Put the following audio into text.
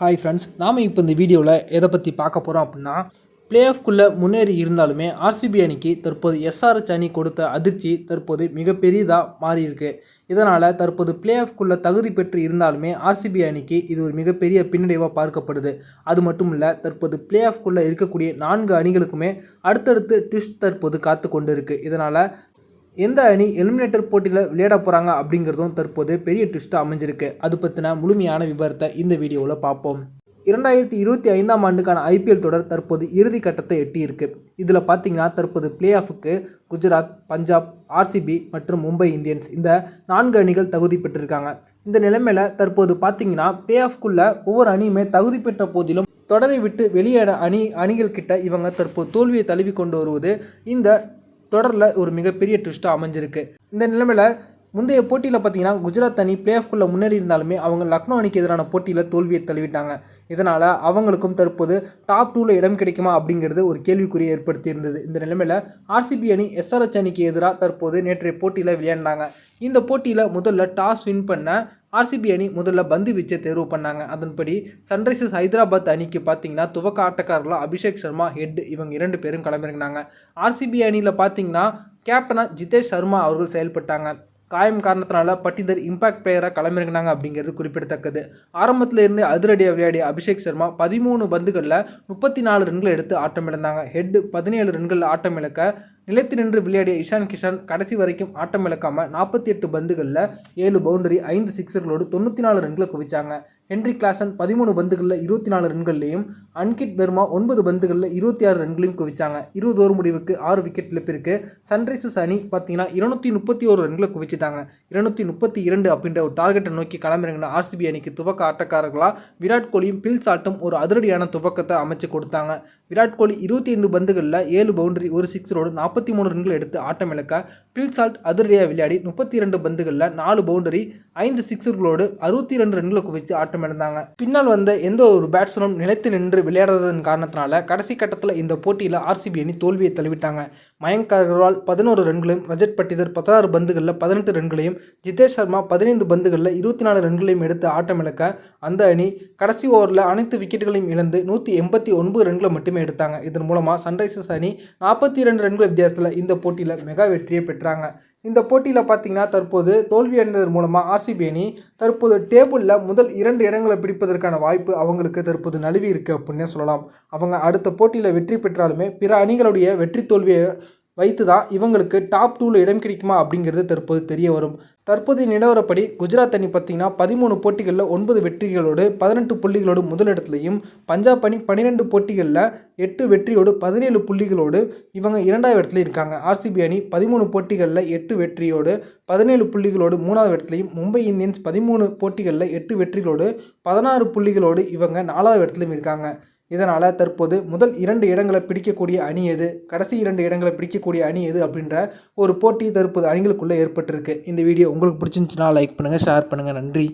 Hi friends நாம் இப்போ இந்த வீடியோவில் எதை பற்றி பார்க்க போகிறோம் அப்படின்னா பிளே ஆஃப்குள்ளே முன்னேறி இருந்தாலுமே ஆர்சிபி அணிக்கு தற்போது எஸ்ஆர்எச் அணி கொடுத்த அதிர்ச்சி தற்போது மிகப்பெரியதாக மாறியிருக்கு. இதனால் தற்போது பிளே ஆஃப்குள்ளே தகுதி பெற்று இருந்தாலுமே ஆர்சிபி அணிக்கு இது ஒரு மிகப்பெரிய பின்னடைவாக பார்க்கப்படுது. அது மட்டும் இல்லை தற்போது பிளே ஆஃப்குள்ளே இருக்கக்கூடிய நான்கு அணிகளுக்குமே அடுத்தடுத்து ட்விஸ்ட் தற்போது காத்து கொண்டு இருக்குது இதனால் எந்த அணி எலிமினேட்டர் போட்டியில் விளையாட போகிறாங்க அப்படிங்கிறதும் தற்போது பெரிய ட்விஸ்ட்டாக அமைஞ்சிருக்கு. அது பற்றின முழுமையான விவரத்தை இந்த வீடியோவில் பார்ப்போம். இரண்டாயிரத்தி இருபத்தி ஐந்தாம் ஆண்டுக்கான ஐபிஎல் தொடர் தற்போது இறுதி கட்டத்தை எட்டியிருக்கு. இதில் பார்த்தீங்கன்னா தற்போது பிளே ஆஃபுக்கு குஜராத் பஞ்சாப் ஆர்சிபி மற்றும் மும்பை இந்தியன்ஸ் இந்த நான்கு அணிகள் தகுதி பெற்றிருக்காங்க. இந்த நிலைமையில் தற்போது பார்த்தீங்கன்னா பிளே ஆஃப்குள்ளே ஒவ்வொரு அணியுமே தகுதி பெற்ற போதிலும் தொடரை விட்டு வெளியேற அணி அணிகள் கிட்ட இவங்க தற்போது தோல்வியை தழுவி கொண்டு வருவது இந்த தொடரில் ஒரு மிகப்பெரிய ட்விஸ்ட்டாக அமைஞ்சிருக்கு. இந்த நிலைமையில் முந்தைய போட்டியில் பார்த்தீங்கன்னா குஜராத் அணி பிளே ஆஃப்குள்ளே முன்னேறி இருந்தாலுமே அவங்க லக்னோ அணிக்கு எதிரான போட்டியில் தோல்வியை தழுவிட்டாங்க. இதனால் அவங்களுக்கும் தற்போது டாப் டூவில் இடம் கிடைக்குமா அப்படிங்கிறது ஒரு கேள்விக்குறியை ஏற்படுத்தி இருந்தது இந்த நிலைமையில் ஆர்சிபி அணி எஸ்ஆர்எச் அணிக்கு எதிராக தற்போது நேற்றைய போட்டியில் விளையாண்டாங்க. இந்த போட்டியில் முதல்ல டாஸ் வின் பண்ண ஆர்சிபி அணி முதல்ல பந்து வீச்சை தேர்வு பண்ணாங்க. அதன்படி சன்ரைசர்ஸ் ஹைதராபாத் அணிக்கு பார்த்தீங்கன்னா துவக்க ஆட்டக்காரர்களாக அபிஷேக் சர்மா ஹெட் இவங்க இரண்டு பேரும் களமிறங்கினாங்க ஆர்சிபி அணியில் பார்த்தீங்கன்னா கேப்டனாக ஜிதேஷ் சர்மா அவர்கள் செயல்பட்டாங்க. காயம் காரணத்தினால பட்டிதர் இம்பாக்ட் பிளேயராக களமிறங்கினாங்க அப்படிங்கிறது குறிப்பிடத்தக்கது. ஆரம்பத்தில் இருந்து அதிரடியாக விளையாடிய அபிஷேக் சர்மா பதிமூணு பந்துகளில் முப்பத்தி நாலு ரன்கள் எடுத்து ஆட்டமிழந்தாங்க. ஹெட் பதினேழு ரன்கள் ஆட்டமிழக்க நிலைத்து நின்று விளையாடிய இஷான் கிஷான் கடைசி வரைக்கும் ஆட்டம் இழக்காமல் நாற்பத்தி எட்டு பந்துகளில் ஏழு பவுண்டரி ஐந்து சிக்ஸர்களோடு தொண்ணூற்றி நாலு ரன்களை குவிச்சாங்க. ஹென்ரி கிளாசன் பதிமூணு பந்துகளில் இருபத்தி நாலு ரன்கள்லேயும் அன்கிட் பெர்மா ஒன்பது பந்துகளில் இருபத்தி ஆறு ரன்களையும் குவிச்சாங்க. இருபது ஓவர் முடிவுக்கு ஆறு விக்கெட் இழப்பிற்கு சன்ரைசர்ஸ் அணி பார்த்தீங்கன்னா இருநூற்றி முப்பத்தி ஒரு ரன்களை குவிச்சிட்டாங்க. இருநூத்தி முப்பத்தி இரண்டு அப்படின்ற ஒரு டார்கெட்டை நோக்கி களமிறங்கின ஆர்சிபி அணிக்கு துவக்க ஆட்டக்காரர்களாக விராட் கோலியும் பில் சாட்டும் ஒரு அதிரடியான துவக்கத்தை அமைச்சு கொடுத்தாங்க. விராட் கோலி இருபத்தி ஐந்து பந்துகளில் ஏழு பவுண்டரி ஒரு சிக்ஸரோடு நாற்பத்தி மூணு ரன்கள் எடுத்து ஆட்டம் இழக்க பில்சால்ட் அதிரடியாக விளையாடி முப்பத்தி இரண்டு பந்துகளில் நாலு பவுண்டரி ஐந்து சிக்ஸர்களோடு அறுபத்தி ரெண்டு ரன்களை குவித்து ஆட்டம் இழந்தாங்க. பின்னால் வந்த எந்த ஒரு பேட்ஸ்மேனும் நிலைத்து நின்று விளையாடாததன் காரணத்தினால கடைசி கட்டத்தில் இந்த போட்டியில் ஆர்சிபி அணி தோல்வியை தழுவிட்டாங்க. மயங்க் அகர்வால் பதினோரு ரன்களையும் ரஜத் பட்டிதர் பதினாறு பந்துகளில் பதினெட்டு ரன்களையும் ஜிதேஷ் சர்மா பதினைந்து பந்துகளில் இருபத்தி நாலு ரன்களையும் எடுத்து ஆட்டம் இழக்க அந்த அணி கடைசி ஓவரில் அனைத்து விக்கெட்டுகளையும் இழந்து நூற்றி எண்பத்தி ஒன்பது ரன்களை மட்டுமே எடுத்தாங்க. இதன் மூலமாக சன்ரைசர்ஸ் அணி நாற்பத்தி இரண்டு ரன்கள் வித்தியாசத்தில் இந்த போட்டியில் மெகா வெற்றியை பெற்றாங்க. இந்த போட்டியில் பார்த்தீங்கன்னா தற்போது தோல்வி அடைந்ததன் மூலமாக ஆர்சிபி அணி தற்போது டேபிளில் முதல் இரண்டு இடங்களை பிடிப்பதற்கான வாய்ப்பு அவங்களுக்கு தற்போது நழுவி இருக்குது அப்படின்னே சொல்லலாம். அவங்க அடுத்த போட்டியில் வெற்றி பெற்றாலுமே பிற அணிகளுடைய வெற்றி தோல்வியை வைத்து தான் இவங்களுக்கு டாப் டூவில் இடம் கிடைக்குமா அப்படிங்கிறது தற்போது தெரிய வரும். தற்போதைய நிலவரப்படி குஜராத் அணி பார்த்தீங்கன்னா பதிமூணு போட்டிகளில் ஒன்பது வெற்றிகளோடு பதினெட்டு புள்ளிகளோடு முதலிடத்துலையும் பஞ்சாப் அணி பன்னிரெண்டு போட்டிகளில் எட்டு வெற்றியோடு பதினேழு புள்ளிகளோடு இவங்க இரண்டாவது இடத்துல இருக்காங்க. ஆர்சிபி அணி பதிமூணு போட்டிகளில் எட்டு வெற்றியோடு பதினேழு புள்ளிகளோடு மூணாவது இடத்துலையும் மும்பை இந்தியன்ஸ் பதிமூணு போட்டிகளில் எட்டு வெற்றிகளோடு பதினாறு புள்ளிகளோடு இவங்க நாலாவது இடத்துலையும் இருக்காங்க. இதனால் தற்போது முதல் இரண்டு இடங்களை பிடிக்கக்கூடிய அணி எது? கடைசி இரண்டு இடங்களை பிடிக்கக்கூடிய அணி எது அப்படின்ற ஒரு போட்டி தற்போது அணிகளுக்குள்ளே ஏற்பட்டிருக்கு. இந்த வீடியோ உங்களுக்கு பிடிச்சிருந்துச்சுன்னா லைக் பண்ணுங்கள் ஷேர் பண்ணுங்கள் நன்றி.